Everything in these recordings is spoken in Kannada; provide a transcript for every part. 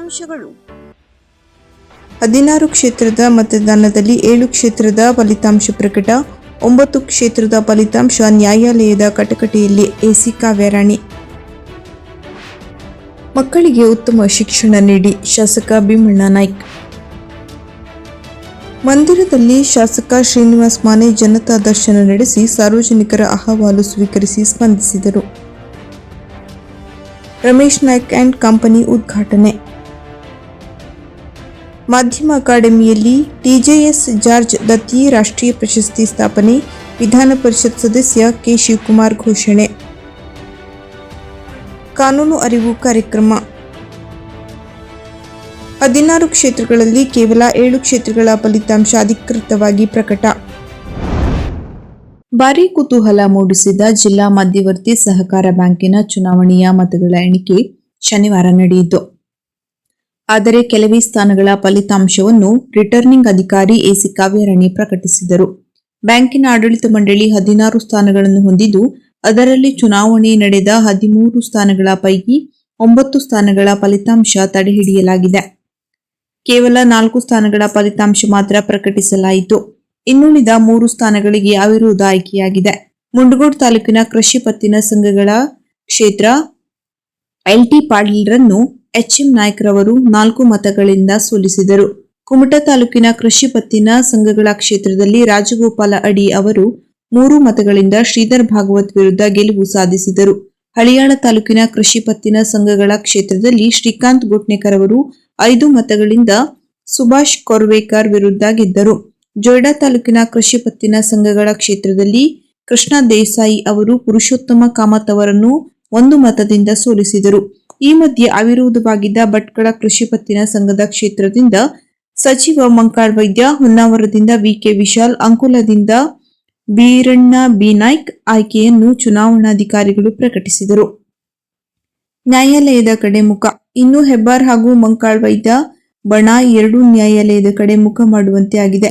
ಮುಖ್ಯಾಂಶಗಳು ಹದಿನಾರು ಕ್ಷೇತ್ರದ ಮತದಾನದಲ್ಲಿ ಏಳು ಕ್ಷೇತ್ರದ ಫಲಿತಾಂಶ ಪ್ರಕಟ, ಒಂಬತ್ತು ಕ್ಷೇತ್ರದ ಫಲಿತಾಂಶ ನ್ಯಾಯಾಲಯದ ಕಟಕಟೆಯಲ್ಲಿ ಎಸಿ ಕಾವ್ಯರಾಣಿ. ಮಕ್ಕಳಿಗೆ ಉತ್ತಮ ಶಿಕ್ಷಣ ನೀಡಿ ಶಾಸಕ ಭೀಮಣ್ಣ ನಾಯ್ಕ್. ಮಂದಿರದಲ್ಲಿ ಶಾಸಕ ಶ್ರೀನಿವಾಸ್ ಮಾನೆ ಜನತಾ ದರ್ಶನ ನಡೆಸಿ ಸಾರ್ವಜನಿಕರ ಅಹವಾಲು ಸ್ವೀಕರಿಸಿ ಸ್ಪಂದಿಸಿದರು. ರಮೇಶ್ ನಾಯ್ಕ್ ಅಂಡ್ ಕಂಪನಿ ಉದ್ಘಾಟನೆ. ಮಾಧ್ಯಮ ಅಕಾಡೆಮಿಯಲ್ಲಿ ಟಿಜೆಎಸ್ ಜಾರ್ಜ್ ದತ್ತಿ ರಾಷ್ಟ್ರೀಯ ಪ್ರಶಸ್ತಿ ಸ್ಥಾಪನೆ, ವಿಧಾನ ಪರಿಷತ್ ಸದಸ್ಯ ಕೆ ಶಿವಕುಮಾರ್ ಘೋಷಣೆ. ಕಾನೂನು ಅರಿವು ಕಾರ್ಯಕ್ರಮ. ಹದಿನಾರು ಕ್ಷೇತ್ರಗಳಲ್ಲಿ ಕೇವಲ ಏಳು ಕ್ಷೇತ್ರಗಳ ಫಲಿತಾಂಶ ಅಧಿಕೃತವಾಗಿ ಪ್ರಕಟ. ಭಾರೀ ಕುತೂಹಲ ಮೂಡಿಸಿದ ಜಿಲ್ಲಾ ಮಧ್ಯವರ್ತಿ ಸಹಕಾರ ಬ್ಯಾಂಕಿನ ಚುನಾವಣೆಯ ಮತಗಳ ಎಣಿಕೆ ಶನಿವಾರ ನಡೆಯಿತು. ಆದರೆ ಕೆಲವೇ ಸ್ಥಾನಗಳ ಫಲಿತಾಂಶವನ್ನು ರಿಟರ್ನಿಂಗ್ ಅಧಿಕಾರಿ ಎಸಿ ಕಾವ್ಯರಾಣಿ ಪ್ರಕಟಿಸಿದರು. ಬ್ಯಾಂಕಿನ ಆಡಳಿತ ಮಂಡಳಿ ಹದಿನಾರು ಸ್ಥಾನಗಳನ್ನು ಹೊಂದಿದ್ದು, ಅದರಲ್ಲಿ ಚುನಾವಣೆ ನಡೆದ ಹದಿಮೂರು ಸ್ಥಾನಗಳ ಪೈಕಿ ಒಂಬತ್ತು ಸ್ಥಾನಗಳ ಫಲಿತಾಂಶ ತಡೆಹಿಡಿಯಲಾಗಿದೆ. ಕೇವಲ ನಾಲ್ಕು ಸ್ಥಾನಗಳ ಫಲಿತಾಂಶ ಮಾತ್ರ ಪ್ರಕಟಿಸಲಾಯಿತು. ಇನ್ನುಳಿದ ಮೂರು ಸ್ಥಾನಗಳಿಗೆ ಅವಿರೋಧ ಆಯ್ಕೆಯಾಗಿದೆ. ಮುಂಡಗೋಡ್ ತಾಲೂಕಿನ ಕೃಷಿ ಪತ್ತಿನ ಸಂಘಗಳ ಕ್ಷೇತ್ರ ಎಲ್ಟಿ ಪಾಟೀಲ್ರನ್ನು ಎಚ್ಎಂ ನಾಯ್ಕರವರು ನಾಲ್ಕು ಮತಗಳಿಂದ ಸೋಲಿಸಿದರು. ಕುಮಟಾ ತಾಲೂಕಿನ ಕೃಷಿ ಪತ್ತಿನ ಸಂಘಗಳ ಕ್ಷೇತ್ರದಲ್ಲಿ ರಾಜಗೋಪಾಲ ಅಡಿ ಅವರು ಮೂರು ಮತಗಳಿಂದ ಶ್ರೀಧರ್ ಭಾಗವತ್ ವಿರುದ್ಧ ಗೆಲುವು ಸಾಧಿಸಿದರು. ಹಳಿಯಾಳ ತಾಲೂಕಿನ ಕೃಷಿ ಪತ್ತಿನ ಸಂಘಗಳ ಕ್ಷೇತ್ರದಲ್ಲಿ ಶ್ರೀಕಾಂತ್ ಗುಟ್ನೇಕರ್ ಅವರು ಐದು ಮತಗಳಿಂದ ಸುಭಾಷ್ ಕೊರ್ವೇಕರ್ ವಿರುದ್ಧ ಗೆದ್ದರು. ಜೊಯ್ಡಾ ತಾಲೂಕಿನ ಕೃಷಿ ಪತ್ತಿನ ಸಂಘಗಳ ಕ್ಷೇತ್ರದಲ್ಲಿ ಕೃಷ್ಣ ದೇಸಾಯಿ ಅವರು ಪುರುಷೋತ್ತಮ ಕಾಮತ್ ಅವರನ್ನು ಒಂದು ಮತದಿಂದ ಸೋಲಿಸಿದರು. ಈ ಮಧ್ಯೆ ಅವಿರೋಧವಾಗಿದ್ದ ಭಟ್ಕಳ ಕೃಷಿ ಪತ್ತಿನ ಸಂಘದ ಕ್ಷೇತ್ರದಿಂದ ಸಚಿವ ಮಂಕಾಳ್ ವೈದ್ಯ, ಹೊನ್ನಾವರದಿಂದ ವಿಕೆ ವಿಶಾಲ್, ಅಂಕೋಲದಿಂದ ಬೀರಣ್ಣ ಬಿ. ನಾಯ್ಕ್ ಆಯ್ಕೆಯನ್ನು ಚುನಾವಣಾಧಿಕಾರಿಗಳು ಪ್ರಕಟಿಸಿದರು. ನ್ಯಾಯಾಲಯದ ಕಡೆ ಮುಖ. ಇನ್ನು ಹೆಬ್ಬಾರ್ ಹಾಗೂ ಮಂಕಾಳ್ ವೈದ್ಯ ಬಣ ಎರಡೂ ನ್ಯಾಯಾಲಯದ ಕಡೆ ಮುಖ ಮಾಡುವಂತೆ ಆಗಿದೆ.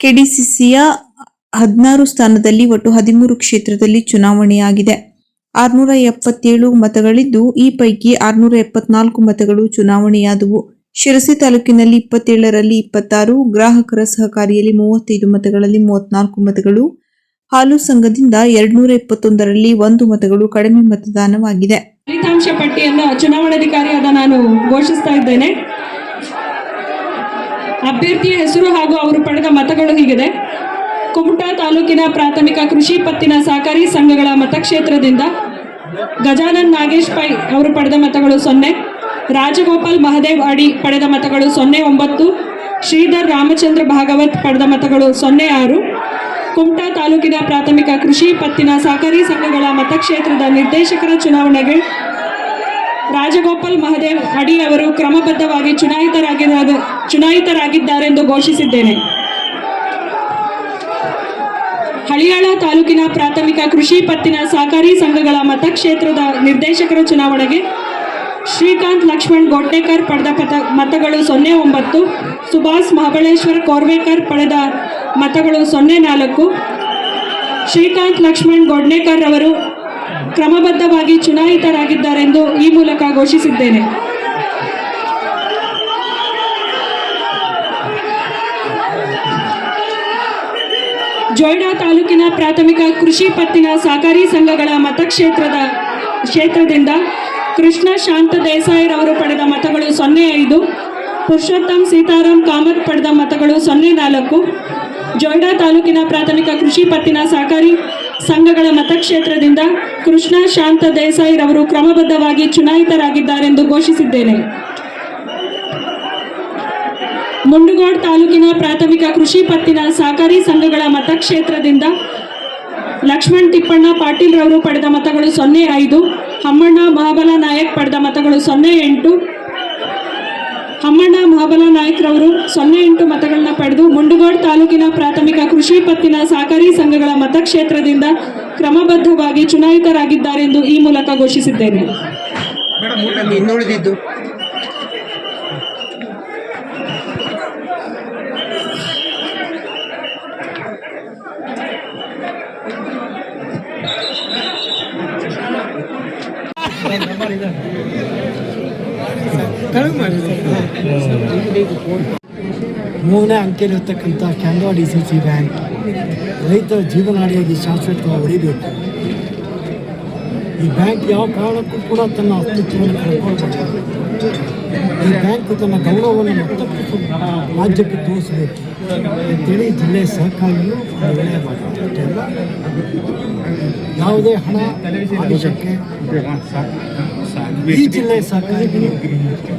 ಕೆಡಿಸಿಸಿಯ ಹದಿನಾರು ಸ್ಥಾನದಲ್ಲಿ ಒಟ್ಟು ಹದಿಮೂರು ಕ್ಷೇತ್ರದಲ್ಲಿ ಚುನಾವಣೆಯಾಗಿದೆ. ಆರ್ನೂರ ಎಪ್ಪತ್ತೇಳು ಮತಗಳಿದ್ದು, ಈ ಪೈಕಿ ಆರ್ನೂರ ಎಪ್ಪತ್ನಾಲ್ಕು ಮತಗಳು ಚುನಾವಣೆಯಾದವು. ಶಿರಸಿ ತಾಲೂಕಿನಲ್ಲಿ ಇಪ್ಪತ್ತೇಳರಲ್ಲಿ ಇಪ್ಪತ್ತಾರು, ಗ್ರಾಹಕರ ಸಹಕಾರಿಯಲ್ಲಿ ಮೂವತ್ತೈದು ಮತಗಳಲ್ಲಿ ಮೂವತ್ನಾಲ್ಕು ಮತಗಳು. ಹಾಲು ಸಂಘದಿಂದ ಎರಡ್ನೂರ ಇಪ್ಪತ್ತೊಂದರಲ್ಲಿ ಒಂದು ಮತಗಳು ಕಡಿಮೆ ಮತದಾನವಾಗಿದೆ. ಫಲಿತಾಂಶ ಪಟ್ಟಿಯನ್ನು ಚುನಾವಣಾಧಿಕಾರಿಯಾದ ನಾನು ಘೋಷಿಸ್ತಾ ಇದ್ದೇನೆ. ಅಭ್ಯರ್ಥಿಯ ಹೆಸರು ಹಾಗೂ ಅವರು ಪಡೆದ ಮತಗಳು ಹೀಗಿದೆ. ಕುಮಟಾ ತಾಲೂಕಿನ ಪ್ರಾಥಮಿಕ ಕೃಷಿ ಪತ್ತಿನ ಸಹಕಾರಿ ಸಂಘಗಳ ಮತಕ್ಷೇತ್ರದಿಂದ ಗಜಾನನ್ ನಾಗೇಶ್ ಪೈ ಅವರು ಪಡೆದ ಮತಗಳು ಸೊನ್ನೆ, ರಾಜಗೋಪಾಲ್ ಮಹದೇವ್ ಅಡಿ ಪಡೆದ ಮತಗಳು ಸೊನ್ನೆ ಒಂಬತ್ತು, ಶ್ರೀಧರ್ ರಾಮಚಂದ್ರ ಭಾಗವತ್ ಪಡೆದ ಮತಗಳು ಸೊನ್ನೆ ಆರು. ಕುಮಟಾ ತಾಲೂಕಿನ ಪ್ರಾಥಮಿಕ ಕೃಷಿ ಪತ್ತಿನ ಸಹಕಾರಿ ಸಂಘಗಳ ಮತಕ್ಷೇತ್ರದ ನಿರ್ದೇಶಕರ ಚುನಾವಣೆಗೆ ರಾಜಗೋಪಾಲ್ ಮಹದೇವ್ ಅಡಿ ಅವರು ಕ್ರಮಬದ್ಧವಾಗಿ ಚುನಾಯಿತರಾಗಿದ್ದಾರೆ ಚುನಾಯಿತರಾಗಿದ್ದಾರೆಂದು ಘೋಷಿಸಿದ್ದೇನೆ. ಹಳಿಯಾಳ ತಾಲೂಕಿನ ಪ್ರಾಥಮಿಕ ಕೃಷಿ ಪತ್ತಿನ ಸಹಕಾರಿ ಸಂಘಗಳ ಮತಕ್ಷೇತ್ರದ ನಿರ್ದೇಶಕರ ಚುನಾವಣೆಗೆ ಶ್ರೀಕಾಂತ್ ಲಕ್ಷ್ಮಣ್ ಗೋಟ್ನೇಕರ್ ಪಡೆದ ಪತ ಮತಗಳು ಸೊನ್ನೆ ಒಂಬತ್ತು, ಸುಭಾಷ್ ಮಹಾಬಳೇಶ್ವರ್ ಕೋರ್ವೇಕರ್ ಪಡೆದ ಮತಗಳು ಸೊನ್ನೆ ನಾಲ್ಕು. ಶ್ರೀಕಾಂತ್ ಲಕ್ಷ್ಮಣ್ ಗೋಡ್ನೇಕರ್ ಅವರು ಕ್ರಮಬದ್ಧವಾಗಿ ಚುನಾಯಿತರಾಗಿದ್ದಾರೆಂದು ಈ ಮೂಲಕ ಘೋಷಿಸಿದ್ದೇನೆ. ಜೊಯ್ಡಾ ತಾಲೂಕಿನ ಪ್ರಾಥಮಿಕ ಕೃಷಿ ಪತ್ತಿನ ಸಹಕಾರಿ ಸಂಘಗಳ ಮತಕ್ಷೇತ್ರದ ಕ್ಷೇತ್ರದಿಂದ ಕೃಷ್ಣ ಶಾಂತ ದೇಸಾಯಿರವರು ಪಡೆದ ಮತಗಳು ಸೊನ್ನೆ ಐದು, ಪುರುಷೋತ್ತಮ್ ಸೀತಾರಾಮ್ ಕಾಮತ್ ಪಡೆದ ಮತಗಳು ಸೊನ್ನೆ ನಾಲ್ಕು. ಜೊಯ್ಡಾ ತಾಲೂಕಿನ ಪ್ರಾಥಮಿಕ ಕೃಷಿ ಪತ್ತಿನ ಸಹಕಾರಿ ಸಂಘಗಳ ಮತಕ್ಷೇತ್ರದಿಂದ ಕೃಷ್ಣ ಶಾಂತ ದೇಸಾಯಿರವರು ಕ್ರಮಬದ್ಧವಾಗಿ ಚುನಾಯಿತರಾಗಿದ್ದಾರೆಂದು ಘೋಷಿಸಿದ್ದೇನೆ. ಮುಂಡಗೋಡ್ ತಾಲೂಕಿನ ಪ್ರಾಥಮಿಕ ಕೃಷಿ ಪತ್ತಿನ ಸಹಕಾರಿ ಸಂಘಗಳ ಮತಕ್ಷೇತ್ರದಿಂದ ಲಕ್ಷ್ಮಣ್ ತಿಪ್ಪಣ್ಣ ಪಾಟೀಲ್ ರವರು ಪಡೆದ ಮತಗಳು ಸೊನ್ನೆ ಐದು, ಹಮ್ಮಣ್ಣ ಮಹಾಬಲ ನಾಯಕ್ ಪಡೆದ ಮತಗಳು ಸೊನ್ನೆ ಎಂಟು, ಹಮ್ಮಣ್ಣ ಮಹಾಬಲ ನಾಯಕ್ ರವರು ಸೊನ್ನೆ ಎಂಟು ಮತಗಳನ್ನ ಪಡೆದು ಮುಂಡಗೋಡ್ ತಾಲೂಕಿನ ಪ್ರಾಥಮಿಕ ಕೃಷಿ ಪತ್ತಿನ ಸಹಕಾರಿ ಸಂಘಗಳ ಮತಕ್ಷೇತ್ರದಿಂದ ಕ್ರಮಬದ್ಧವಾಗಿ ಚುನಾಯಿತರಾಗಿದ್ದಾರೆಂದು ಈ ಮೂಲಕ ಘೋಷಿಸಿದ್ದೇನೆ. ಮೂರನೇ ಅಂಕೆಯಲ್ಲಿರ್ತಕ್ಕಂಥ ಕ್ಯಾಂಡೋ ಡಿ ಸಿ ಸಿ ಬ್ಯಾಂಕ್ ರೈತರ ಜೀವನಾಡಿಯಾಗಿ ಶಾಶ್ವತವಾಗಿ ಉಳಿಬೇಕು. ಈ ಬ್ಯಾಂಕ್ ಯಾವ ಕಾರಣಕ್ಕೂ ಕೂಡ ತನ್ನ ಅಸ್ತಿತ್ವವನ್ನು ಕಳ್ಕೊಳ್ಬಾರ್ದು ಈ ಬ್ಯಾಂಕ್ ತನ್ನ ಗೌರವವನ್ನು ಮತ್ತಷ್ಟು ರಾಜ್ಯಕ್ಕೆ ತೋರಿಸಬೇಕು. ಅಂತೇಳಿ ಜಿಲ್ಲೆ ಸಹಕಾರಿಯು ಒಳ್ಳೆಯ ಮಾತು. ಅಷ್ಟೇ ಅಲ್ಲ, ಯಾವುದೇ ಹಣ ಆಮಿಷಕ್ಕೆ ಈ ಜಿಲ್ಲೆ ಸಹಕಾರಿ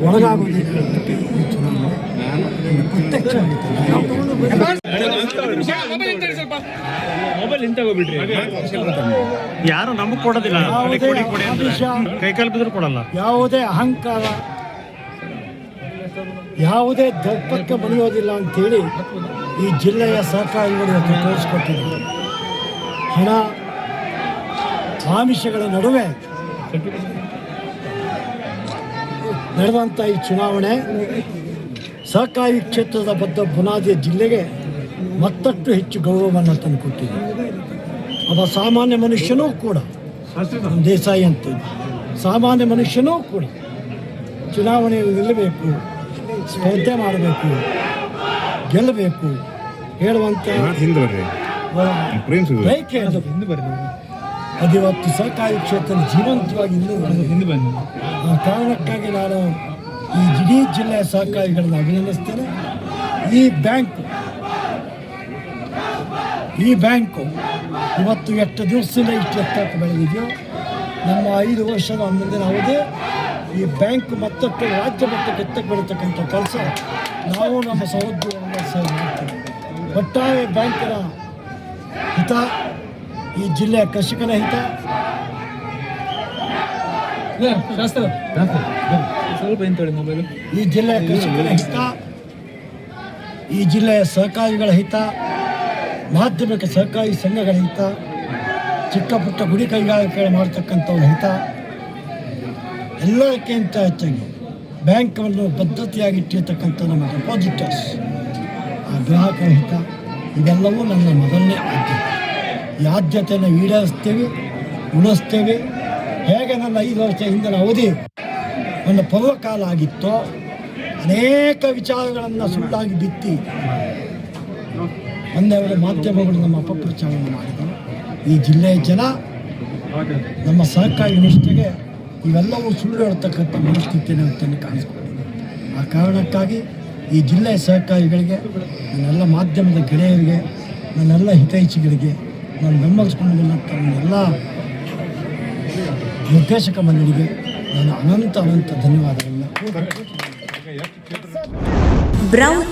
ಒಳಗಾಗೋದಿಲ್ಲ ಪ್ರತ್ಯಕ್ಷ ಯಾರು ನಮಗ್ ಕೊಡೋದಿಲ್ಲ. ಕೊಡಿ, ಯಾವುದೇ ಕೊಡಿ, ಕೊಡಿ ಅಂದ್ರೆ. ಕೈ ಕಾಲು ಕೊಡಲ್ಲ. ಯಾವುದೇ ಅಹಂಕಾರ ಯಾವುದೇ ದರ್ಪಕ್ಕೆ ಮಣಿಯೋದಿಲ್ಲ ಅಂತೇಳಿ ಈ ಜಿಲ್ಲೆಯ ಸಹಕಾರಿಗಳು ಇವತ್ತು ತೋರಿಸ್ಕೊಟ್ಟಿದ್ದಾರೆ ಹಣ ಆಮಿಷಗಳ ನಡುವೆ ನಡೆದಂಥ ಈ ಚುನಾವಣೆ ಸಹಕಾರಿ ಕ್ಷೇತ್ರದ ಬದ್ಧ ಬುನಾದಿಯ ಜಿಲ್ಲೆಗೆ ಮತ್ತಷ್ಟು ಹೆಚ್ಚು ಗೌರವವನ್ನು ತಂದುಕೊಟ್ಟಿದೆ. ಅವ ಸಾಮಾನ್ಯ ಮನುಷ್ಯನೂ ಕೂಡ ದೇಸಾಯಿ ಅಂತ ಸಾಮಾನ್ಯ ಮನುಷ್ಯನೂ ಕೂಡ ಚುನಾವಣೆಯಲ್ಲಿ ನಿಲ್ಲಬೇಕು ಸ್ಪರ್ಧೆ ಮಾಡಬೇಕು ಗೆಲ್ಲಬೇಕು ಹೇಳುವಂಥ ಅದಿವತ್ತು ಸಹಕಾರಿ ಕ್ಷೇತ್ರ ಜೀವಂತವಾಗಿ ಇನ್ನೂ. ಆ ಕಾರಣಕ್ಕಾಗಿ ನಾನು ಈ ಇಡೀ ಜಿಲ್ಲೆಯ ಸಹಕಾರಿಗಳನ್ನು ಅಭಿನಂದಿಸ್ತೇನೆ. ಈ ಬ್ಯಾಂಕು ಈ ಬ್ಯಾಂಕು ಇವತ್ತು ಎಷ್ಟು ದಿವಸದಿಂದ ಇಷ್ಟು ಎತ್ತಕ್ಕೆ ಬೆಳೆದಿದೆಯೋ ನಮ್ಮ ಐದು ವರ್ಷದ ಮುಂದಿನ ಅವಧಿ ಈ ಬ್ಯಾಂಕ್ ಮತ್ತಷ್ಟು ರಾಜ್ಯ ಮಟ್ಟಕ್ಕೆ ಎತ್ತಕ್ಕೆ ಬೆಳೀತಕ್ಕಂಥ ಕೆಲಸ ನಾವು ನಮ್ಮ ಸಹೋದ್ಯೋಗ ಸೇರಿ ಮಾಡ್ತೀವಿ. ಒಟ್ಟಾರೆ ಬ್ಯಾಂಕಿನ ಹಿತ ಈ ಜಿಲ್ಲೆಯ ಕೃಷಿಕನ ಹಿತ. ಈ ಜಿಲ್ಲೆಯ ಕೃಷಿಕರ ಹಿತ ಈ ಜಿಲ್ಲೆಯ ಸಹಕಾರಿಗಳ ಹಿತ. ಮಾಧ್ಯಮಿಕ ಸಹಕಾರಿ ಸಂಘಗಳ ಹಿತ, ಚಿಕ್ಕ ಪುಟ್ಟ ಗುಡಿ ಕೈಗಾರಿಕೆಗಳು ಮಾಡ್ತಕ್ಕಂಥವ್ರ ಹಿತ, ಎಲ್ಲಕ್ಕಿಂತ ಹೆಚ್ಚಾಗಿ ಬ್ಯಾಂಕನ್ನು ಬದ್ಧತೆಯಾಗಿ ಇಟ್ಟಿರ್ತಕ್ಕಂಥ ನಮ್ಮ ಡೆಪಾಸಿಟರ್ಸ್, ಆ ಗ್ರಾಹಕರ ಹಿತ, ಇದೆಲ್ಲವೂ ನನ್ನ ಮೊದಲನೇ ಆದ್ಯತೆ ಈ ಆದ್ಯತೆಯನ್ನು ಈಡೇರಿಸ್ತೇವೆ, ಉಳಿಸ್ತೇವೆ. ಹೇಗೆ ನನ್ನ ಐದು ವರ್ಷ ಹಿಂದಿನ ಅವಧಿ ನನ್ನ ಪರ್ವಕಾಲ ಆಗಿತ್ತೋ, ಅನೇಕ ವಿಚಾರಗಳನ್ನು ಸುಳ್ಳಾಗಿ ಬಿತ್ತಿ ಒಂದೆರಡು ಮಾಧ್ಯಮಗಳು ನಮ್ಮ ಅಪಪ್ರಚಾರವನ್ನು ಮಾಡಿದರು. ಈ ಜಿಲ್ಲೆಯ ಜನ ನಮ್ಮ ಸಹಕಾರಿ ನಿಷ್ಠೆಗೆ ಇವೆಲ್ಲವೂ ಸುಳ್ಳು ಹೇಳ್ತಕ್ಕಂಥ ಮನಸ್ಥಿತಿಯನ್ನು ಅಂತಲೇ ಕಾಣಿಸ್ಕೊಂಡಿದೆ. ಆ ಕಾರಣಕ್ಕಾಗಿ ಈ ಜಿಲ್ಲೆಯ ಸಹಕಾರಿಗಳಿಗೆ, ನನ್ನೆಲ್ಲ ಮಾಧ್ಯಮದ ಗೆಳೆಯರಿಗೆ, ನನ್ನೆಲ್ಲ ಹಿತೈಷಿಗಳಿಗೆ ನಾನು ಬೆಂಬಲಿಸ್ಕೊಂಡು ಬಂದಂಥ ನನ್ನೆಲ್ಲ ನಿರ್ದೇಶಕ ಮಂಡಳಿಗೆ ನಾನು ಅನಂತ ಅನಂತ ಧನ್ಯವಾದಗಳನ್ನ brown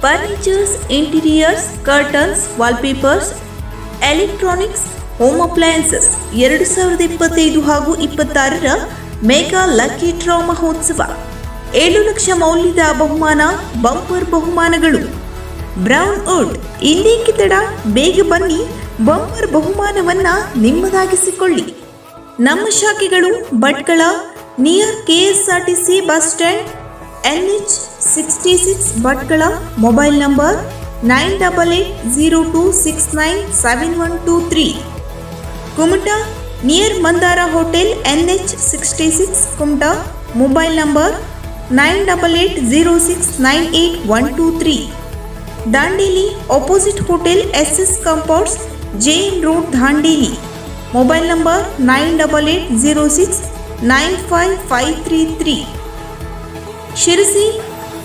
furnitures interiors curtains wallpapers electronics home appliances ಎರಡು ಸಾವಿರದ ಇಪ್ಪತ್ತೈದು ಹಾಗೂ ಇಪ್ಪತ್ತಾರರ ಮೆಗಾ ಲಕ್ಕಿ ಡ್ರಾ ಮಹೋತ್ಸವ. ಏಳು ಲಕ್ಷ ಮೌಲ್ಯದ ಬಹುಮಾನ, ಬಂಪರ್ ಬಹುಮಾನಗಳು. Brown Wood. ಇಂದೇಕೆ ತಡ? ಬೇಗ ಬನ್ನಿ. ಬಂಪರ್ ಬಹುಮಾನವನ್ನ ನಿಮ್ಮದಾಗಿಸಿಕೊಳ್ಳಿ. ನಮ್ಮ ಶಾಖೆಗಳು Bhatkal, near KSRTC bus stand NH sixty six Bhatkal mobile number nine double eight zero two six nine seven one two three Kumta near Mandara hotel NH sixty six Kumta mobile number nine double eight zero six nine eight one two three Dandeli opposite hotel S S compounds Jain road Dandeli mobile number nine double eight zero six nine five five three three Sirsi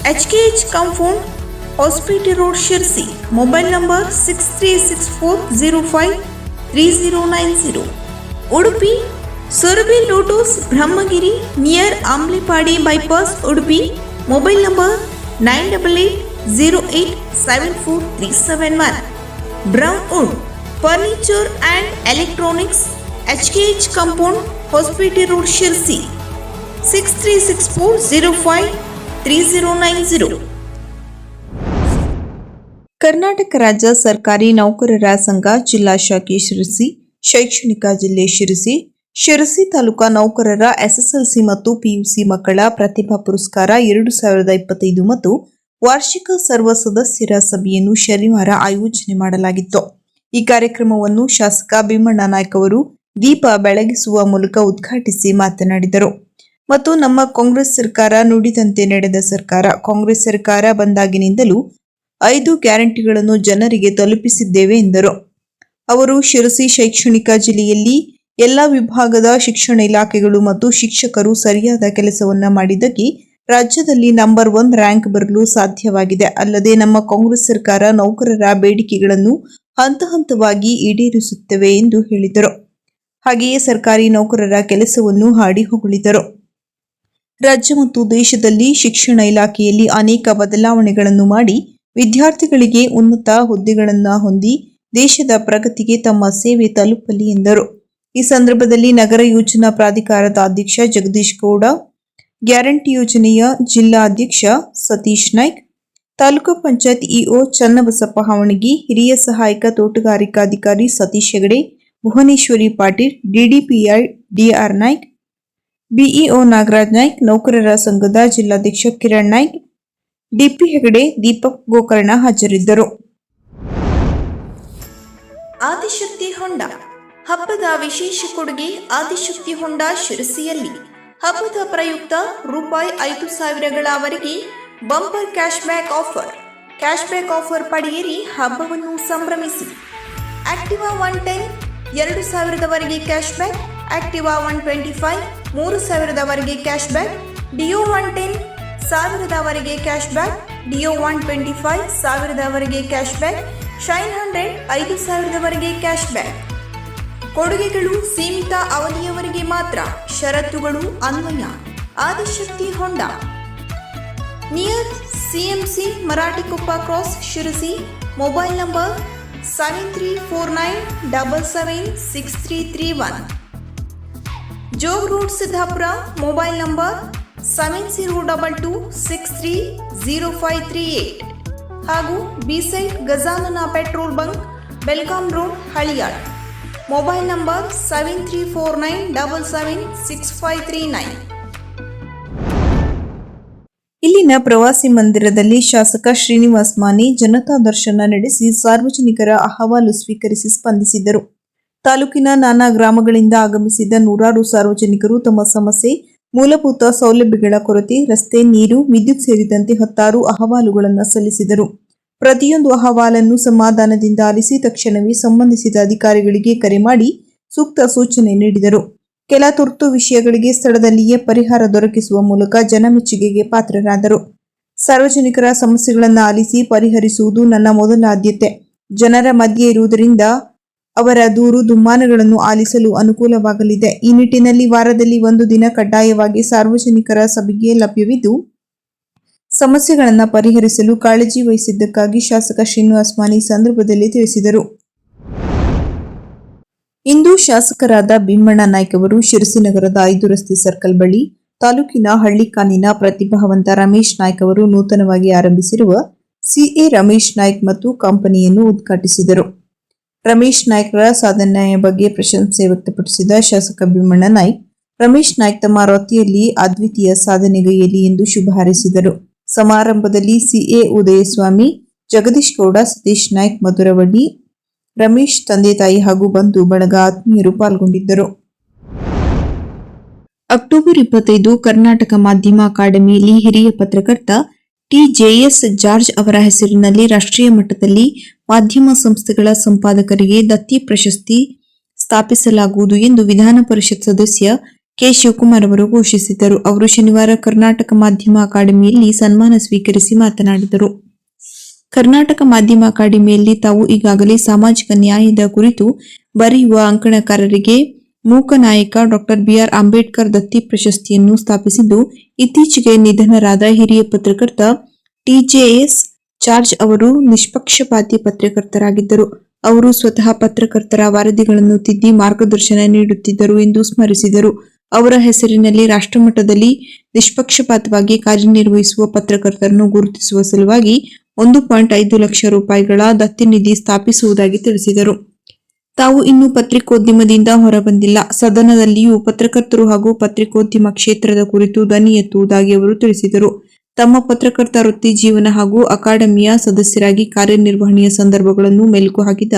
H K H compound hospital road Sirsi mobile number six three six four zero five three zero nine zero Udupi Surabhi lotus Brahmagiri near Amlipadi bypass Udupi mobile number nine double eight zero eight seven four three seven one brown wood furniture and electronics H K H compound hospital road Sirsi six three six four zero five three zero nine zero. Karnataka ರಾಜ್ಯ ಸರ್ಕಾರಿ ನೌಕರರ ಸಂಘ ಜಿಲ್ಲಾ ಶಾಖೆ ಶಿರಸಿ, ಶೈಕ್ಷಣಿಕ ಜಿಲ್ಲೆ ಶಿರಸಿ ಶಿರಸಿ ತಾಲೂಕಾ ನೌಕರರ ಎಸ್ಎಸ್ಎಲ್ಸಿ ಮತ್ತು ಪಿಯುಸಿ ಮಕ್ಕಳ ಪ್ರತಿಭಾ ಪುರಸ್ಕಾರ ಎರಡು ಸಾವಿರದ ಇಪ್ಪತ್ತೈದು ಮತ್ತು ವಾರ್ಷಿಕ ಸರ್ವ ಸದಸ್ಯರ ಸಭೆಯನ್ನು ಶನಿವಾರ ಆಯೋಜನೆ ಮಾಡಲಾಗಿತ್ತು. ಈ ಕಾರ್ಯಕ್ರಮವನ್ನು ಶಾಸಕ ಭೀಮಣ್ಣ ನಾಯ್ಕ ಅವರು ದೀಪ ಬೆಳಗಿಸುವ ಮೂಲಕ ಉದ್ಘಾಟಿಸಿ ಮಾತನಾಡಿದರು. ಮತ್ತು ನಮ್ಮ ಕಾಂಗ್ರೆಸ್ ಸರ್ಕಾರ ನುಡಿದಂತೆ ನಡೆದ ಸರ್ಕಾರ. ಕಾಂಗ್ರೆಸ್ ಸರ್ಕಾರ ಬಂದಾಗಿನಿಂದಲೂ ಐದು ಗ್ಯಾರಂಟಿಗಳನ್ನು ಜನರಿಗೆ ತಲುಪಿಸಿದ್ದೇವೆ ಎಂದರು. ಅವರು ಶಿರಸಿ ಶೈಕ್ಷಣಿಕ ಜಿಲ್ಲೆಯಲ್ಲಿ ಎಲ್ಲ ವಿಭಾಗದ ಶಿಕ್ಷಣ ಇಲಾಖೆಗಳು ಮತ್ತು ಶಿಕ್ಷಕರು ಸರಿಯಾದ ಕೆಲಸವನ್ನು ಮಾಡಿದ್ದಕ್ಕೆ ರಾಜ್ಯದಲ್ಲಿ ನಂಬರ್ ಒನ್ ರ್ಯಾಂಕ್ ಬರಲು ಸಾಧ್ಯವಾಗಿದೆ. ಅಲ್ಲದೆ ನಮ್ಮ ಕಾಂಗ್ರೆಸ್ ಸರ್ಕಾರ ನೌಕರರ ಬೇಡಿಕೆಗಳನ್ನು ಹಂತ ಹಂತವಾಗಿ ಈಡೇರಿಸುತ್ತವೆ ಎಂದು ಹೇಳಿದರು. ಹಾಗೆಯೇ ಸರ್ಕಾರಿ ನೌಕರರ ಕೆಲಸವನ್ನು ಹಾಡಿ ಹೊಗಳಿದರು. ರಾಜ್ಯ ಮತ್ತು ದೇಶದಲ್ಲಿ ಶಿಕ್ಷಣ ಇಲಾಖೆಯಲ್ಲಿ ಅನೇಕ ಬದಲಾವಣೆಗಳನ್ನು ಮಾಡಿ ವಿದ್ಯಾರ್ಥಿಗಳಿಗೆ ಉನ್ನತ ಹುದ್ದೆಗಳನ್ನು ಹೊಂದಿ ದೇಶದ ಪ್ರಗತಿಗೆ ತಮ್ಮ ಸೇವೆ ತಲುಪಲಿ ಎಂದರು. ಈ ಸಂದರ್ಭದಲ್ಲಿ ನಗರ ಯೋಜನಾ ಪ್ರಾಧಿಕಾರದ ಅಧ್ಯಕ್ಷ ಜಗದೀಶ್ ಗೌಡ, ಗ್ಯಾರಂಟಿ ಯೋಜನೆಯ ಜಿಲ್ಲಾ ಅಧ್ಯಕ್ಷ ಸತೀಶ್ ನಾಯ್ಕ್, ತಾಲೂಕು ಪಂಚಾಯತ್ ಇಒ ಚನ್ನಬಸಪ್ಪ ಹಾವಣಗಿ, ಹಿರಿಯ ಸಹಾಯಕ ತೋಟಗಾರಿಕಾಧಿಕಾರಿ Satish Hegde, Bhuvaneshwari Patil, DDPI DR Naik BEO Nagaraj Naik, ನೌಕರರ ಸಂಘದ ಜಿಲ್ಲಾಧ್ಯಕ್ಷ ಕಿರಣ್ ನಾಯ್ಕ್, ಡಿಪಿ ಹೆಗಡೆ ದೀಪಕ್ ಗೋಕರ್ಣ ಹಾಜರಿದ್ದರು. ಆದಿಶಕ್ತಿ ಹೊಂಡ. ಹಬ್ಬದ ವಿಶೇಷ ಕೊಡುಗೆ ಆದಿಶಕ್ತಿ ಹೊಂಡ ಶಿರಸಿಯಲ್ಲಿ. ಹಬ್ಬದ ಪ್ರಯುಕ್ತ ರೂಪಾಯಿ ಐದು ಸಾವಿರಗಳವರೆಗೆ bumper cash back offer. Cash back offer ಪಡೆಯಿರಿ ಹಬ್ಬವನ್ನು ಸಂಭ್ರಮಿಸಿ. ಆಕ್ಟಿವಾ ಒನ್ ಟೆನ್ ಎರಡು ಸಾವಿರದವರೆಗೆ cash back Activa one twenty five ಮೂರು ಸಾವಿರದವರೆಗೆ cash back Dio one ten ಸಾವಿರದವರೆಗೆ cash back Dio one twenty five ಸಾವಿರದವರೆಗೆ ಕ್ಯಾಶ್ ಬ್ಯಾಕ್ ಶೈನ್ ಹಂಡ್ರೆಡ್ ಐದು ಸಾವಿರದವರೆಗೆ ಕ್ಯಾಶ್ ಬ್ಯಾಕ್ ಕೊಡುಗೆಗಳು ಸೀಮಿತ ಅವಧಿಯವರೆಗೆ ಮಾತ್ರ. ಷರತ್ತುಗಳು ಅನ್ವಯ. Adishakti Honda. Near CMC Marathikoppa cross Sirsi. Mobile number seven three four nine double seven six three three one Jog road Siddapura mobile number seven zero double two six three zero five three eight. ಹಾಗೂ beside Gajanana petrol bunk Belgaum road Haliyal. Mobile number seven three four nine double seven six five three nine. ಇಲ್ಲಿನ ಪ್ರವಾಸಿ ಮಂದಿರದಲ್ಲಿ ಶಾಸಕ ಶ್ರೀನಿವಾಸ್ ಮಾನಿ ಜನತಾ ದರ್ಶನ ನಡೆಸಿ ಸಾರ್ವಜನಿಕರ ಅಹವಾಲು ಸ್ವೀಕರಿಸಿ ಸ್ಪಂದಿಸಿದರು. ತಾಲೂಕಿನ ನಾನಾ ಗ್ರಾಮಗಳಿಂದ ಆಗಮಿಸಿದ ನೂರಾರು ಸಾರ್ವಜನಿಕರು ತಮ್ಮ ಸಮಸ್ಯೆ, ಮೂಲಭೂತ ಸೌಲಭ್ಯಗಳ ಕೊರತೆ, ರಸ್ತೆ, ನೀರು, ವಿದ್ಯುತ್ ಸೇರಿದಂತೆ ಹತ್ತಾರು ಅಹವಾಲುಗಳನ್ನು ಸಲ್ಲಿಸಿದರು. ಪ್ರತಿಯೊಂದು ಅಹವಾಲನ್ನು ಸಮಾಧಾನದಿಂದ ಆಲಿಸಿ ತಕ್ಷಣವೇ ಸಂಬಂಧಿಸಿದ ಅಧಿಕಾರಿಗಳಿಗೆ ಕರೆ ಮಾಡಿ ಸೂಕ್ತ ಸೂಚನೆ ನೀಡಿದರು. ಕೆಲ ತುರ್ತು ವಿಷಯಗಳಿಗೆ ಸ್ಥಳದಲ್ಲಿಯೇ ಪರಿಹಾರ ದೊರಕಿಸುವ ಮೂಲಕ ಜನಮೆಚ್ಚುಗೆಗೆ ಪಾತ್ರರಾದರು. ಸಾರ್ವಜನಿಕರ ಸಮಸ್ಯೆಗಳನ್ನು ಆಲಿಸಿ ಪರಿಹರಿಸುವುದು ನನ್ನ ಮೊದಲ ಆದ್ಯತೆ. ಜನರ ಮಧ್ಯೆ ಇರುವುದರಿಂದ ಅವರ ದೂರು ದುಮ್ಮಾನಗಳನ್ನು ಆಲಿಸಲು ಅನುಕೂಲವಾಗಲಿದೆ. ಈ ನಿಟ್ಟಿನಲ್ಲಿ ವಾರದಲ್ಲಿ ಒಂದು ದಿನ ಕಡ್ಡಾಯವಾಗಿ ಸಾರ್ವಜನಿಕರ ಸಭೆಗೆ ಲಭ್ಯವಿದ್ದು, ಸಮಸ್ಯೆಗಳನ್ನು ಪರಿಹರಿಸಲು ಕಾಳಜಿ ವಹಿಸಿದ್ದಕ್ಕಾಗಿ ಶಾಸಕ ಶ್ರೀನಿವಾಸ್ ಮಾನಿ ಸಂದರ್ಭದಲ್ಲಿ ತಿಳಿಸಿದರು. ಇಂದು ಶಾಸಕರಾದ ಭೀಮಣ್ಣ ನಾಯ್ಕ ಅವರು ಶಿರಸಿನಗರದ ಐದು ರಸ್ತೆ ಸರ್ಕಲ್ ಬಳಿ ತಾಲೂಕಿನ ಹಳ್ಳಿಕಾನಿನ ಪ್ರತಿಭಾವಂತ ರಮೇಶ್ ನಾಯ್ಕ ಅವರು ನೂತನವಾಗಿ ಆರಂಭಿಸಿರುವ ಸಿಎ ರಮೇಶ್ ನಾಯ್ಕ್ ಮತ್ತು ಕಂಪನಿಯನ್ನು ಉದ್ಘಾಟಿಸಿದರು. ರಮೇಶ್ ನಾಯ್ಕರ ಸಾಧನೆಯ ಬಗ್ಗೆ ಪ್ರಶಂಸೆ ವ್ಯಕ್ತಪಡಿಸಿದ ಶಾಸಕ ಭೀಮಣ್ಣ ನಾಯ್ಕ್, ರಮೇಶ್ ನಾಯ್ಕ್ ತಮ್ಮ ವೃತ್ತಿಯಲ್ಲಿ ಅದ್ವಿತೀಯ ಸಾಧನೆಗೈಯಲಿ ಎಂದು ಶುಭ ಹಾರೈಸಿದರು. ಸಮಾರಂಭದಲ್ಲಿ ಸಿಎ ಉದಯಸ್ವಾಮಿ, ಜಗದೀಶ್ ಗೌಡ, ಸತೀಶ್ ನಾಯ್ಕ ಮಧುರವಳ್ಳಿ, ರಮೇಶ್ ತಂದೆ ತಾಯಿ ಹಾಗೂ ಬಂಧು ಬಳಗ ಆತ್ಮೀಯರು ಪಾಲ್ಗೊಂಡಿದ್ದರು. ಅಕ್ಟೋಬರ್ ಇಪ್ಪತ್ತೈದು, ಕರ್ನಾಟಕ ಮಾಧ್ಯಮ ಅಕಾಡೆಮಿಯಲ್ಲಿ ಹಿರಿಯ ಪತ್ರಕರ್ತ ಟಿ ಜೆಎಸ್ ಜಾರ್ಜ್ ಅವರ ಹೆಸರಿನಲ್ಲಿ ರಾಷ್ಟ್ರೀಯ ಮಟ್ಟದಲ್ಲಿ ಮಾಧ್ಯಮ ಸಂಸ್ಥೆಗಳ ಸಂಪಾದಕರಿಗೆ ದತ್ತಿ ಪ್ರಶಸ್ತಿ ಸ್ಥಾಪಿಸಲಾಗುವುದು ಎಂದು ವಿಧಾನ ಪರಿಷತ್ ಸದಸ್ಯ ಕೆ. ಶಿವಕುಮಾರ್ ಅವರು ಘೋಷಿಸಿದರು. ಅವರು ಶನಿವಾರ ಕರ್ನಾಟಕ ಮಾಧ್ಯಮ ಅಕಾಡೆಮಿಯಲ್ಲಿ ಸನ್ಮಾನ ಸ್ವೀಕರಿಸಿ ಮಾತನಾಡಿದರು. ಕರ್ನಾಟಕ ಮಾಧ್ಯಮ ಅಕಾಡೆಮಿಯಲ್ಲಿ ತಾವು ಈಗಾಗಲೇ ಸಾಮಾಜಿಕ ನ್ಯಾಯದ ಕುರಿತು ಬರೆಯುವ ಅಂಕಣಕಾರರಿಗೆ ಮೂಕ ನಾಯಕ ಡಾಕ್ಟರ್ ಬಿಆರ್ ಅಂಬೇಡ್ಕರ್ ದತ್ತಿ ಪ್ರಶಸ್ತಿಯನ್ನು ಸ್ಥಾಪಿಸಿದ್ದು, ಇತ್ತೀಚೆಗೆ ನಿಧನರಾದ ಹಿರಿಯ ಪತ್ರಕರ್ತ ಟಿಜೆಎಸ್ ಜಾರ್ಜ್ ಅವರು ನಿಷ್ಪಕ್ಷಪಾತಿ ಪತ್ರಕರ್ತರಾಗಿದ್ದರು. ಅವರು ಸ್ವತಃ ಪತ್ರಕರ್ತರ ವರದಿಗಳನ್ನು ತಿದ್ದಿ ಮಾರ್ಗದರ್ಶನ ನೀಡುತ್ತಿದ್ದರು ಎಂದು ಸ್ಮರಿಸಿದರು. ಅವರ ಹೆಸರಿನಲ್ಲಿ ರಾಷ್ಟ್ರಮಟ್ಟದಲ್ಲಿ ನಿಷ್ಪಕ್ಷಪಾತವಾಗಿ ಕಾರ್ಯನಿರ್ವಹಿಸುವ ಪತ್ರಕರ್ತರನ್ನು ಗುರುತಿಸುವ ಸಲುವಾಗಿ ಒಂದು ಪಾಯಿಂಟ್ ಐದು ಲಕ್ಷ ರೂಪಾಯಿಗಳ ದತ್ತಿ ನಿಧಿ ಸ್ಥಾಪಿಸುವುದಾಗಿ ತಿಳಿಸಿದರು. ತಾವು ಇನ್ನೂ ಪತ್ರಿಕೋದ್ಯಮದಿಂದ ಹೊರಬಂದಿಲ್ಲ. ಸದನದಲ್ಲಿಯೂ ಪತ್ರಕರ್ತರು ಹಾಗೂ ಪತ್ರಿಕೋದ್ಯಮ ಕ್ಷೇತ್ರದ ಕುರಿತು ಧ್ವನಿ ಎತ್ತುವುದಾಗಿ ಅವರು ತಿಳಿಸಿದರು. ತಮ್ಮ ಪತ್ರಕರ್ತ ವೃತ್ತಿ ಜೀವನ ಹಾಗೂ ಅಕಾಡೆಮಿಯ ಸದಸ್ಯರಾಗಿ ಕಾರ್ಯನಿರ್ವಹಣೆಯ ಸಂದರ್ಭಗಳನ್ನು ಮೆಲುಕು ಹಾಕಿದ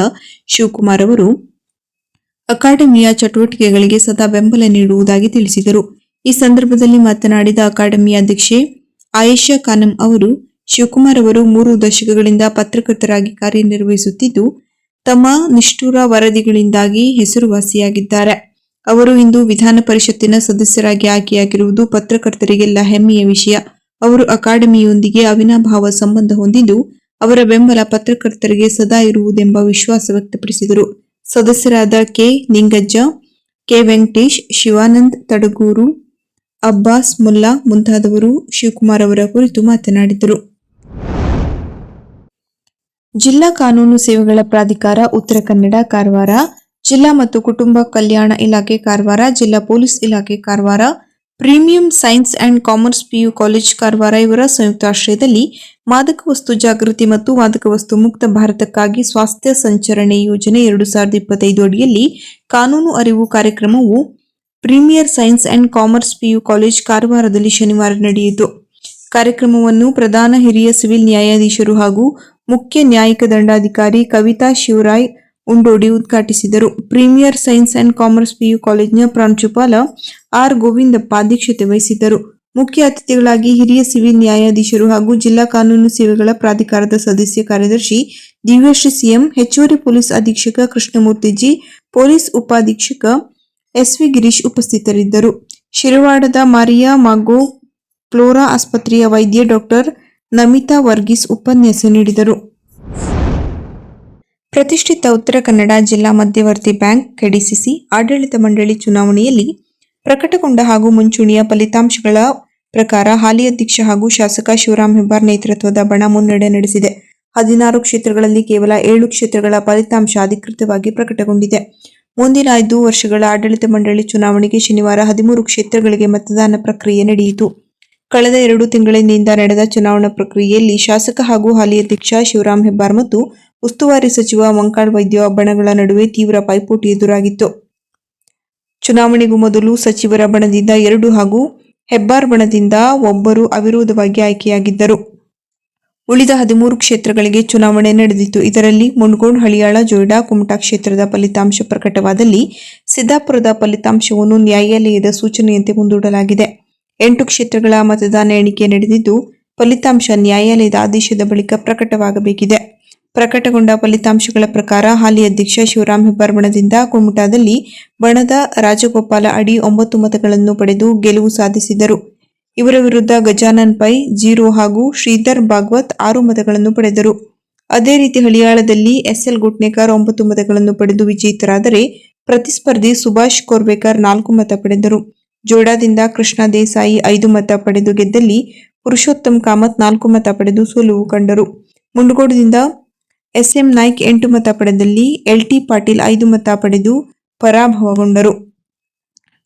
ಶಿವಕುಮಾರ್ ಅವರು, ಅಕಾಡೆಮಿಯ ಚಟುವಟಿಕೆಗಳಿಗೆ ಸದಾ ಬೆಂಬಲ ನೀಡುವುದಾಗಿ ತಿಳಿಸಿದರು. ಈ ಸಂದರ್ಭದಲ್ಲಿ ಮಾತನಾಡಿದ ಅಕಾಡೆಮಿಯ ಅಧ್ಯಕ್ಷೆ ಆಯೇಷಾ ಖಾನಂ ಅವರು, ಶಿವಕುಮಾರ್ ಅವರು ಮೂರು ದಶಕಗಳಿಂದ ಪತ್ರಕರ್ತರಾಗಿ ಕಾರ್ಯನಿರ್ವಹಿಸುತ್ತಿದ್ದು, ತಮ್ಮ ನಿಷ್ಠುರ ವರದಿಗಳಿಂದಾಗಿ ಹೆಸರುವಾಸಿಯಾಗಿದ್ದಾರೆ. ಅವರು ಇಂದು ವಿಧಾನ ಪರಿಷತ್ತಿನ ಸದಸ್ಯರಾಗಿ ಆಯ್ಕೆಯಾಗಿರುವುದು ಪತ್ರಕರ್ತರಿಗೆಲ್ಲ ಹೆಮ್ಮೆಯ ವಿಷಯ. ಅವರು ಅಕಾಡೆಮಿಯೊಂದಿಗೆ ಅವಿನಾಭಾವ ಸಂಬಂಧ ಹೊಂದಿದ್ದು, ಅವರ ಬೆಂಬಲ ಪತ್ರಕರ್ತರಿಗೆ ಸದಾ ಇರುವುದೆಂಬ ವಿಶ್ವಾಸ ವ್ಯಕ್ತಪಡಿಸಿದರು. ಸದಸ್ಯರಾದ ಕೆ. ನಿಂಗಜ್ಜ, ಕೆ. ವೆಂಕಟೇಶ್, ಶಿವಾನಂದ್ ತಡಗೂರು, ಅಬ್ಬಾಸ್ ಮುಲ್ಲಾ ಮುಂತಾದವರು ಶಿವಕುಮಾರ್ ಅವರ ಕುರಿತು ಮಾತನಾಡಿದರು. ಜಿಲ್ಲಾ ಕಾನೂನು ಸೇವೆಗಳ ಪ್ರಾಧಿಕಾರ ಉತ್ತರ ಕನ್ನಡ, ಕಾರವಾರ, ಜಿಲ್ಲಾ ಮತ್ತು ಕುಟುಂಬ ಕಲ್ಯಾಣ ಇಲಾಖೆ, ಕಾರವಾರ, ಜಿಲ್ಲಾ ಪೊಲೀಸ್ ಇಲಾಖೆ, Karwar premium science and commerce PU college Karwar ಇವರ ಸಂಯುಕ್ತ ಆಶ್ರಯದಲ್ಲಿ ಮಾದಕ ವಸ್ತು ಜಾಗೃತಿ ಮತ್ತು ಮಾದಕ ವಸ್ತು ಮುಕ್ತ ಭಾರತಕ್ಕಾಗಿ ಸ್ವಾಸ್ಥ್ಯ ಸಂಚರಣೆ ಯೋಜನೆ ಎರಡು ಸಾವಿರದ ಇಪ್ಪತ್ತೈದು ಅಡಿಯಲ್ಲಿ ಕಾನೂನು ಅರಿವು ಕಾರ್ಯಕ್ರಮವು premier science and commerce PU college ಕಾರವಾರದಲ್ಲಿ ಶನಿವಾರ ನಡೆಯಿತು. ಕಾರ್ಯಕ್ರಮವನ್ನು ಪ್ರಧಾನ ಹಿರಿಯ ಸಿವಿಲ್ ನ್ಯಾಯಾಧೀಶರು ಹಾಗೂ ಮುಖ್ಯ ನ್ಯಾಯಿಕ ದಂಡಾಧಿಕಾರಿ ಕವಿತಾ ಶಿವರಾಯ್ ಉಂಡೋಡಿ ಉದ್ಘಾಟಿಸಿದರು. Premier science and commerce PU ಕಾಲೇಜಿನ ಪ್ರಾಂಶುಪಾಲ ಆರ್ ಗೋವಿಂದಪ್ಪ ಅಧ್ಯಕ್ಷತೆ ವಹಿಸಿದ್ದರು. ಮುಖ್ಯ ಅತಿಥಿಗಳಾಗಿ ಹಿರಿಯ ಸಿವಿಲ್ ನ್ಯಾಯಾಧೀಶರು ಹಾಗೂ ಜಿಲ್ಲಾ ಕಾನೂನು ಸೇವೆಗಳ ಪ್ರಾಧಿಕಾರದ ಸದಸ್ಯ ಕಾರ್ಯದರ್ಶಿ ದಿವ್ಯಶ್ರೀ ಸಿಎಂ, ಹೆಚ್ಚುವರಿ ಪೊಲೀಸ್ ಅಧೀಕ್ಷಕ ಕೃಷ್ಣಮೂರ್ತಿ ಜಿ, ಪೊಲೀಸ್ ಉಪಾಧೀಕ್ಷಕ ಎಸ್ವಿ ಗಿರೀಶ್ ಉಪಸ್ಥಿತರಿದ್ದರು. ಶಿರವಾಡದ ಮಾರಿಯಾ ಮಾಗೋ ಫ್ಲೋರಾ ಆಸ್ಪತ್ರೆಯ ವೈದ್ಯ ಡಾಕ್ಟರ್ ನಮಿತಾ ವರ್ಗೀಸ್ ಉಪನ್ಯಾಸ ನೀಡಿದರು. ಪ್ರತಿಷ್ಠಿತ ಉತ್ತರ ಕನ್ನಡ ಜಿಲ್ಲಾ ಮಧ್ಯವರ್ತಿ ಬ್ಯಾಂಕ್, ಕೆಡಿಸಿಸಿ, ಆಡಳಿತ ಮಂಡಳಿ ಚುನಾವಣೆಯಲ್ಲಿ ಪ್ರಕಟಗೊಂಡ ಹಾಗೂ ಮುಂಚೂಣಿಯ ಫಲಿತಾಂಶಗಳ ಪ್ರಕಾರ ಹಾಲಿ ಅಧ್ಯಕ್ಷ ಹಾಗೂ ಶಾಸಕ ಶಿವರಾಮ್ ಹೆಬ್ಬಾರ್ ನೇತೃತ್ವದ ಬಣ ಮುನ್ನಡೆ ನಡೆಸಿದೆ. ಹದಿನಾರು ಕ್ಷೇತ್ರಗಳಲ್ಲಿ ಕೇವಲ ಏಳು ಕ್ಷೇತ್ರಗಳ ಫಲಿತಾಂಶ ಅಧಿಕೃತವಾಗಿ ಪ್ರಕಟಗೊಂಡಿದೆ. ಮುಂದಿನ ಐದು ವರ್ಷಗಳ ಆಡಳಿತ ಮಂಡಳಿ ಚುನಾವಣೆಗೆ ಶನಿವಾರ ಹದಿಮೂರು ಕ್ಷೇತ್ರಗಳಿಗೆ ಮತದಾನ ಪ್ರಕ್ರಿಯೆ ನಡೆಯಿತು. ಕಳೆದ ಎರಡು ತಿಂಗಳಿನಿಂದ ನಡೆದ ಚುನಾವಣಾ ಪ್ರಕ್ರಿಯೆಯಲ್ಲಿ ಶಾಸಕ ಹಾಗೂ ಹಾಲಿ ಅಧ್ಯಕ್ಷ ಶಿವರಾಮ್ ಹೆಬ್ಬಾರ್ ಮತ್ತು ಉಸ್ತುವಾರಿ ಸಚಿವ ಮಂಕಾಳ್ ವೈದ್ಯ ಬಣಗಳ ನಡುವೆ ತೀವ್ರ ಪೈಪೋಟಿ ಎದುರಾಗಿತ್ತು. ಚುನಾವಣೆಗೂ ಮೊದಲು ಸಚಿವರ ಬಣದಿಂದ ಎರಡು ಹಾಗೂ ಹೆಬ್ಬಾರ್ ಬಣದಿಂದ ಒಬ್ಬರು ಅವಿರೋಧವಾಗಿ ಆಯ್ಕೆಯಾಗಿದ್ದರು. ಉಳಿದ ಹದಿಮೂರು ಕ್ಷೇತ್ರಗಳಿಗೆ ಚುನಾವಣೆ ನಡೆದಿತ್ತು. ಇದರಲ್ಲಿ ಮುಂಡ್ಗೋಣ್ ಹಳಿಯಾಳ, ಜೋಯಿಡಾ, ಕುಮಟಾ ಕ್ಷೇತ್ರದ ಫಲಿತಾಂಶ ಪ್ರಕಟವಾದಲ್ಲಿ ಸಿದ್ದಾಪುರದ ಫಲಿತಾಂಶವನ್ನು ನ್ಯಾಯಾಲಯದ ಸೂಚನೆಯಂತೆ ಮುಂದೂಡಲಾಗಿದೆ. ಎಂಟು ಕ್ಷೇತ್ರಗಳ ಮತದಾನ ಎಣಿಕೆ ನಡೆದಿದ್ದು, ಫಲಿತಾಂಶ ನ್ಯಾಯಾಲಯದ ಆದೇಶದ ಬಳಿಕ ಪ್ರಕಟವಾಗಬೇಕಿದೆ. ಪ್ರಕಟಗೊಂಡ ಫಲಿತಾಂಶಗಳ ಪ್ರಕಾರ ಹಾಲಿ ಅಧ್ಯಕ್ಷ ಶಿವರಾಮ್ ಹೆಬ್ಬಾರ್ ಬಣದಿಂದ ಕುಮಟಾದಲ್ಲಿ ಬಣದ ರಾಜಗೋಪಾಲ ಅಡಿ ಒಂಬತ್ತು ಮತಗಳನ್ನು ಪಡೆದು ಗೆಲುವು ಸಾಧಿಸಿದರು. ಇವರ ವಿರುದ್ಧ ಗಜಾನನ್ ಪೈ, ಜೀರೋ ಹಾಗೂ ಶ್ರೀಧರ್ ಭಾಗವತ್ ಆರು ಮತಗಳನ್ನು ಪಡೆದರು. ಅದೇ ರೀತಿ ಹಳಿಯಾಳದಲ್ಲಿ ಎಸ್ಎಲ್ ಗುಟ್ನೇಕರ್ ಒಂಬತ್ತು ಮತಗಳನ್ನು ಪಡೆದು ವಿಜೇತರಾದರೆ ಪ್ರತಿಸ್ಪರ್ಧಿ ಸುಭಾಷ್ ಕೋರ್ಬೇಕರ್ ನಾಲ್ಕು ಮತ ಪಡೆದರು. ಜೋಡಾದಿಂದ ಕೃಷ್ಣ ದೇಸಾಯಿ ಐದು ಮತ ಪಡೆದು ಗೆದ್ದಲ್ಲಿ ಪುರುಷೋತ್ತಮ್ ಕಾಮತ್ ನಾಲ್ಕು ಮತ ಪಡೆದು ಸೋಲುವು ಕಂಡರು. ಮುಂಡಗೋಡದಿಂದ ಎಸ್ಎಂ ನಾಯ್ಕ್ ಎಂಟು ಮತ ಪಡೆದಲ್ಲಿ ಎಲ್ಟಿ ಪಾಟೀಲ್ ಐದು ಮತ ಪಡೆದು ಪರಾಭವಗೊಂಡರು.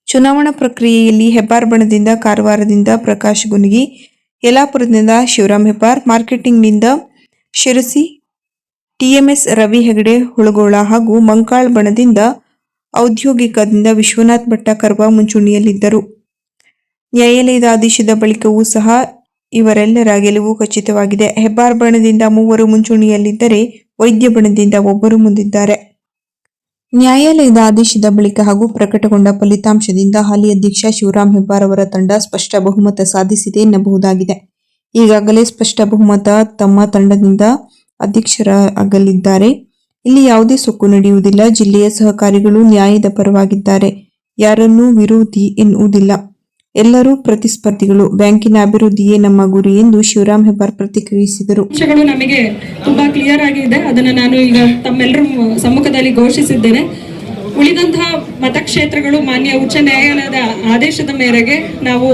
ಚುನಾವಣಾ ಪ್ರಕ್ರಿಯೆಯಲ್ಲಿ ಹೆಬ್ಬಾರ್ ಬಣದಿಂದ ಕಾರವಾರದಿಂದ ಪ್ರಕಾಶ್ ಗುನ್ಗಿ, ಯಲಾಪುರದಿಂದ ಶಿವರಾಮ್ ಹೆಬ್ಬಾರ್, ಮಾರ್ಕೆಟಿಂಗ್ನಿಂದ ಶಿರಸಿ ಟಿಎಂಎಸ್ ರವಿ ಹೆಗಡೆ, ಹುಳಗೋಳ ಹಾಗೂ ಮಂಕಾಳ್ ಬಣದಿಂದ ಔದ್ಯೋಗಿಕದಿಂದ ವಿಶ್ವನಾಥ್ ಭಟ್ಟ ಕರ್ವ ಮುಂಚೂಣಿಯಲ್ಲಿದ್ದರು. ನ್ಯಾಯಾಲಯದ ಆದೇಶದ ಬಳಿಕವೂ ಸಹ ಇವರೆಲ್ಲರ ಗೆಲುವು ಖಚಿತವಾಗಿದೆ. ಹೆಬ್ಬಾರ್ ಬಣದಿಂದ ಮೂವರು ಮುಂಚೂಣಿಯಲ್ಲಿದ್ದರೆ ವೈದ್ಯ ಬಣದಿಂದ ಒಬ್ಬರು ಮುಂದಿದ್ದಾರೆ. ನ್ಯಾಯಾಲಯದ ಆದೇಶದ ಬಳಿಕ ಹಾಗೂ ಪ್ರಕಟಗೊಂಡ ಫಲಿತಾಂಶದಿಂದ ಹಾಲಿ ಅಧ್ಯಕ್ಷ ಶಿವರಾಮ್ ಹೆಬ್ಬಾರ್ ಅವರ ತಂಡ ಸ್ಪಷ್ಟ ಬಹುಮತ ಸಾಧಿಸಿದೆ ಎನ್ನಬಹುದಾಗಿದೆ. ಈಗಾಗಲೇ ಸ್ಪಷ್ಟ ಬಹುಮತ ತಮ್ಮ ತಂಡದಿಂದ ಅಧ್ಯಕ್ಷರಾಗಲಿದ್ದಾರೆ ಇಲ್ಲಿ ಯಾವುದೇ ಸೊಕ್ಕು ನಡೆಯುವುದಿಲ್ಲ. ಜಿಲ್ಲೆಯ ಸಹಕಾರಿಗಳು ನ್ಯಾಯದ ಪರವಾಗಿದ್ದಾರೆ. ಯಾರನ್ನೂ ವಿರೋಧಿ ಎನ್ನುವುದಿಲ್ಲ. ಎಲ್ಲರೂ ಪ್ರತಿಸ್ಪರ್ಧಿಗಳು. ಬ್ಯಾಂಕಿನ ಅಭಿವೃದ್ಧಿಯೇ ನಮ್ಮ ಗುರಿ ಎಂದು ಶಿವರಾಮ್ ಹೆಬ್ಬಾರ್ ಪ್ರತಿಕ್ರಿಯಿಸಿದರು. ವಿಷಯಗಳು ನಮಗೆ ತುಂಬಾ ಕ್ಲಿಯರ್ ಆಗಿದೆ. ಅದನ್ನು ನಾನು ಈಗ ತಮ್ಮೆಲ್ಲರ ಸಮ್ಮುಖದಲ್ಲಿ ಘೋಷಿಸಿದ್ದೇನೆ. ಉಳಿದಂತಹ ಮತಕ್ಷೇತ್ರಗಳು ಮಾನ್ಯ ಉಚ್ಚ ನ್ಯಾಯಾಲಯದ ಆದೇಶದ ಮೇರೆಗೆ ನಾವು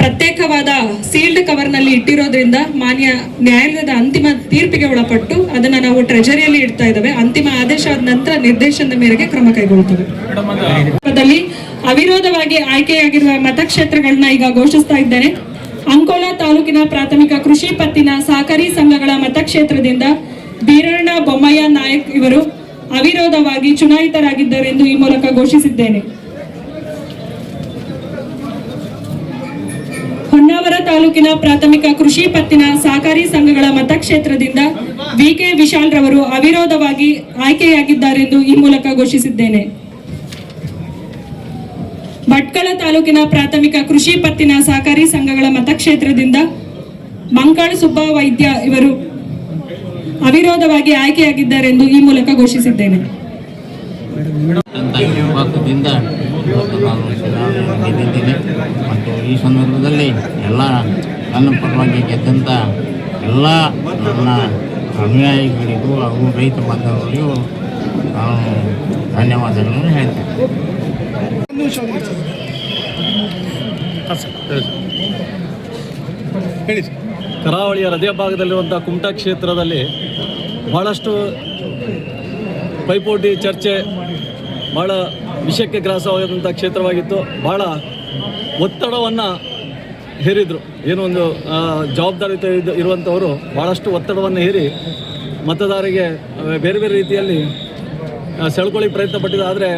ಪ್ರತ್ಯೇಕವಾದ ಸೀಲ್ಡ್ ಕವರ್ನಲ್ಲಿ ಇಟ್ಟಿರೋದ್ರಿಂದ ಮಾನ್ಯ ನ್ಯಾಯಾಲಯದ ಅಂತಿಮ ತೀರ್ಪಿಗೆ ಒಳಪಟ್ಟು ಅದನ್ನ ನಾವು ಟ್ರೆಜರಿಯಲ್ಲಿ ಇಡ್ತಾ ಇದ್ದೇವೆ. ಅಂತಿಮ ಆದೇಶ ಆದ ನಂತರ ನಿರ್ದೇಶನದ ಮೇರೆಗೆ ಕ್ರಮ ಕೈಗೊಳ್ಳುತ್ತೇವೆ ಸಂದರ್ಭದಲ್ಲಿ ಅವಿರೋಧವಾಗಿ ಆಯ್ಕೆಯಾಗಿರುವ ಮತಕ್ಷೇತ್ರಗಳನ್ನ ಈಗ ಘೋಷಿಸ್ತಾ ಇದ್ದೇನೆ. ಅಂಕೋಲಾ ತಾಲೂಕಿನ ಪ್ರಾಥಮಿಕ ಕೃಷಿ ಪತ್ತಿನ ಸಹಕಾರಿ ಸಂಘಗಳ ಮತಕ್ಷೇತ್ರದಿಂದ ಬೀರಣ್ಣ ಬೊಮ್ಮಯ್ಯ ನಾಯಕ್ ಇವರು ಅವಿರೋಧವಾಗಿ ಚುನಾಯಿತರಾಗಿದ್ದರು ಎಂದು ಈ ಮೂಲಕ ಘೋಷಿಸಿದ್ದೇನೆ. ಹೊನ್ನಾವರ ತಾಲೂಕಿನ ಪ್ರಾಥಮಿಕ ಕೃಷಿ ಪತ್ತಿನ ಸಹಕಾರಿ ಸಂಘಗಳ ಮತಕ್ಷೇತ್ರದಿಂದ ವಿಕೆ ವಿಶಾಲ್ ರವರು ಅವಿರೋಧವಾಗಿ ಆಯ್ಕೆಯಾಗಿದ್ದಾರೆಂದು ಈ ಮೂಲಕ ಘೋಷಿಸಿದ್ದೇನೆ. ಭಟ್ಕಳ ತಾಲೂಕಿನ ಪ್ರಾಥಮಿಕ ಕೃಷಿ ಪತ್ತಿನ ಸಹಕಾರಿ ಸಂಘಗಳ ಮತಕ್ಷೇತ್ರದಿಂದ ಮಂಕಾಳ್ ಸುಬ್ಬ ವೈದ್ಯ ಇವರು ಅವಿರೋಧವಾಗಿ ಆಯ್ಕೆಯಾಗಿದ್ದಾರೆಂದು ಈ ಮೂಲಕ ಘೋಷಿಸಿದ್ದೇನೆ. ಇವತ್ತು ಗೆದ್ದಿದ್ದೇನೆ ಮತ್ತು ಈ ಸಂದರ್ಭದಲ್ಲಿ ಎಲ್ಲ ನನ್ನ ಪರವಾಗಿ ಗೆದ್ದಂಥ ಎಲ್ಲ ನನ್ನ ಅನುಯಾಯಿಗಳಿಗೂ ಹಾಗೂ ರೈತ ಬಾಂಧವರಿಗೂ ನಾನು ಧನ್ಯವಾದಗಳನ್ನು ಹೇಳ್ತೇನೆ. ಹೇಳಿ ಕರಾವಳಿಯ ಹೃದಯ ಭಾಗದಲ್ಲಿರುವಂಥ ಕುಮಟಾ ಕ್ಷೇತ್ರದಲ್ಲಿ ಭಾಳಷ್ಟು ಪೈಪೋಟಿ ಚರ್ಚೆ ಭಾಳ ವಿಷಯಕ್ಕೆ ಗ್ರಾಸವಾದಂಥ ಕ್ಷೇತ್ರವಾಗಿತ್ತು. ಭಾಳ ಒತ್ತಡವನ್ನು ಹೇರಿದರು. ಏನೋ ಒಂದು ಜವಾಬ್ದಾರಿ ಇರುವಂಥವರು ಭಾಳಷ್ಟು ಒತ್ತಡವನ್ನು ಹೇರಿ ಮತದಾರರಿಗೆ ಬೇರೆ ಬೇರೆ ರೀತಿಯಲ್ಲಿ ಸೆಳ್ಕೊಳ್ಳಿ ಪ್ರಯತ್ನ ಪಟ್ಟಿದ್ದು ಆದರೆ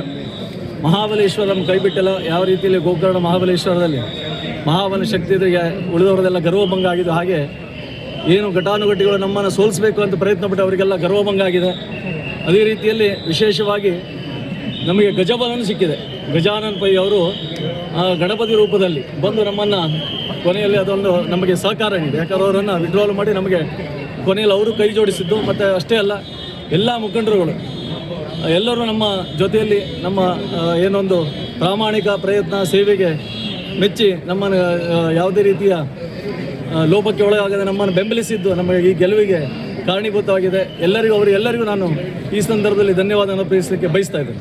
ಮಹಾಬಲೇಶ್ವರ ನಮ್ಮ ಕೈ ಬಿಟ್ಟಿಲ್ಲ ಯಾವ ರೀತಿಯಲ್ಲಿ ಗೋಕರ್ಣ ಮಹಾಬಲೇಶ್ವರದಲ್ಲಿ ಮಹಾಬಲ ಶಕ್ತಿ ಎದುರಿಗೆ ಉಳಿದವರದೆಲ್ಲ ಗರ್ವಭಂಗ ಆಗಿದೆ ಹಾಗೆ ಏನು ಘಟಾನುಘಟಿಗಳು ನಮ್ಮನ್ನು ಸೋಲಿಸಬೇಕು ಅಂತ ಪ್ರಯತ್ನ ಪಟ್ಟು ಅವರಿಗೆಲ್ಲ ಗರ್ವಭಂಗ ಆಗಿದೆ. ಅದೇ ರೀತಿಯಲ್ಲಿ ವಿಶೇಷವಾಗಿ ನಮಗೆ ಗಜಬಲನ ಸಿಕ್ಕಿದೆ. ಗಜಾನನ್ ಪೈ ಅವರು ಗಣಪತಿ ರೂಪದಲ್ಲಿ ಬಂದು ನಮ್ಮನ್ನು ಕೊನೆಯಲ್ಲಿ ಅದೊಂದು ನಮಗೆ ಸಹಕಾರ ನೀಡಿ ಯಾಕಂದ್ರೆ ಅವರನ್ನು ವಿಡ್ರಾಲ್ ಮಾಡಿ ನಮಗೆ ಕೊನೆಯಲ್ಲಿ ಅವರು ಕೈ ಜೋಡಿಸಿದ್ದು. ಮತ್ತು ಅಷ್ಟೇ ಅಲ್ಲ, ಎಲ್ಲ ಮುಖಂಡರುಗಳು, ಎಲ್ಲರೂ ನಮ್ಮ ಜೊತೆಯಲ್ಲಿ ನಮ್ಮ ಏನೊಂದು ಪ್ರಾಮಾಣಿಕ ಪ್ರಯತ್ನ ಸೇವೆಗೆ ಮೆಚ್ಚಿ ನಮ್ಮನ್ನು ಯಾವುದೇ ರೀತಿಯ ಲೋಪಕ್ಕೆ ಒಳಗಾಗದೆ ನಮ್ಮನ್ನು ಬೆಂಬಲಿಸಿದ್ದು ನಮಗೆ ಈ ಗೆಲುವಿಗೆ ಕಾರಣೀಭೂತವಾಗಿದೆ. ಎಲ್ಲರಿಗೂ ಅವರು ಎಲ್ಲರಿಗೂ ನಾನು ಈ ಸಂದರ್ಭದಲ್ಲಿ ಧನ್ಯವಾದ ಅನುಭವಿಸಲಿಕ್ಕೆ ಬಯಸ್ತಾ ಇದ್ದೇನೆ.